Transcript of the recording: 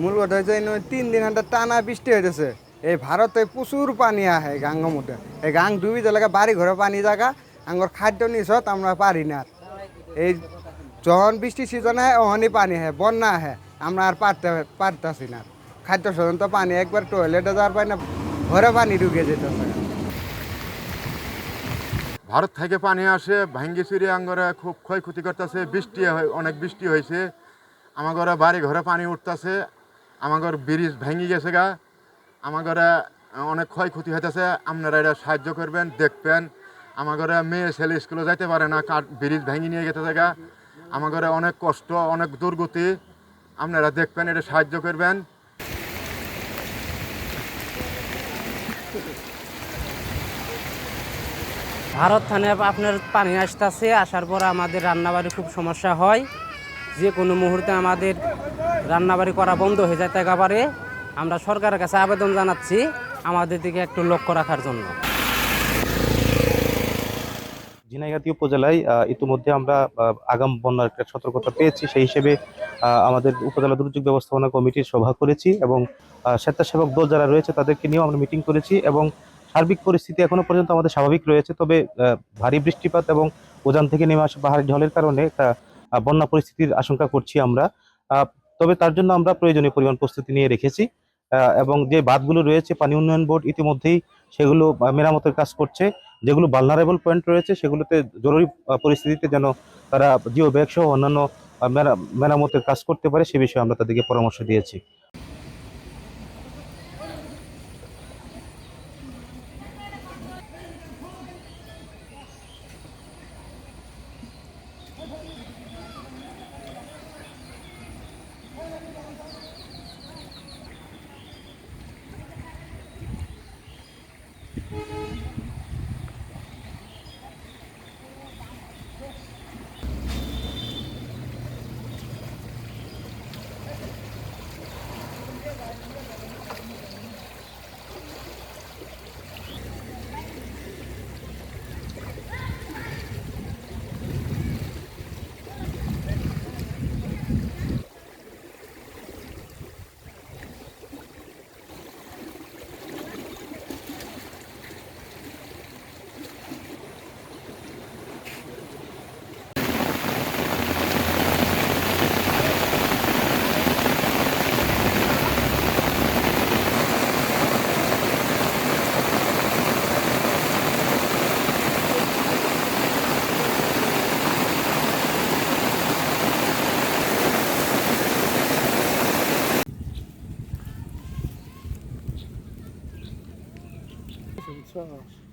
মূল কথা হচ্ছে তিন দিন হান্টা টানা বৃষ্টি হইতেছে। এই ভারতে প্রচুর পানি আহে গাঙ্গের মধ্যে এই গাং ডুবি দিলে বাড়ি ঘরে পানি জায়গা আঙ্গর খাদ্য নিছত আমরা পারি না। এই যখন বৃষ্টি সিজন আহে ওখানই পানি আহে, বন্যা আহে, আমরা আর পারতে, পারতাছি না। খাদ্য সজন তো পানি, একবার টয়লেটে যাওয়ার পাই না, ঘরে পানি ঢুকে যেতেছে। ভারত থেকে পানি আসে ভাঙ্গি চুরি আঙ্গরে খুব ক্ষয়ক্ষতি করতেছে, বৃষ্টি অনেক বৃষ্টি হয়েছে আমার ঘরে বাড়ি ঘরে পানি উঠতেছে আমার ঘর ব্রিজ ভেঙে গেছে গা। আমার ঘরে অনেক ক্ষয়ক্ষতি হইতেছে। আপনারা এটা সাহায্য করবেন, দেখবেন। আমার মেয়ে ছেলে স্কুলে যাইতে পারে না, কাঠ ব্রিজ ভেঙে নিয়ে গেছে গা। আমার ঘরে অনেক কষ্ট, অনেক দুর্গতি। আপনারা দেখবেন, এটা সাহায্য করবেন। ভারত থানে আপনার পানি আসতেছে, আসার পর আমাদের রান্নাবাড়ি খুব সমস্যা হয়। যে কোনো মুহূর্তে আমাদের রান্নাবাড়ি করা বন্ধ হয়ে যায় একেবারে আমরা সরকারের কাছে আবেদন জানাচ্ছি আমাদের দিকে একটু লক্ষ্য রাখার জন্য। ঝিনাইগাতি উপজেলায় ইতিমধ্যে আমরা আগাম বন্যার একটা সতর্কতা পেয়েছি। সেই হিসেবে আমাদের উপজেলা দুর্যোগ ব্যবস্থাপনা কমিটির সভা করেছি এবং স্বেচ্ছাসেবক দল যারা রয়েছে তাদেরকে নিয়েও আমরা মিটিং করেছি এবং সার্বিক পরিস্থিতি এখনও পর্যন্ত আমাদের স্বাভাবিক রয়েছে। তবে ভারী বৃষ্টিপাত এবং উজান থেকে নেমে আসা পাহাড়ি ঢলের কারণে একটা বন্যা পরিস্থিতির আশঙ্কা করছি আমরা। তবে তার জন্য আমরা প্রয়োজনীয় পরিমাণ প্রস্তুতি নিয়ে রেখেছি। এবং যে বাঁধগুলো রয়েছে, পানি উন্নয়ন বোর্ড ইতিমধ্যেই সেগুলো মেরামতের কাজ করছে। যেগুলো ভালনারেবল পয়েন্ট রয়েছে, সেগুলোতে জরুরি পরিস্থিতিতে যেন তারা জিও ব্যাগ সহ অন্যান্য মেরামতের কাজ করতে পারে, সে বিষয়ে আমরা তাদেরকে পরামর্শ দিয়েছি। 嗯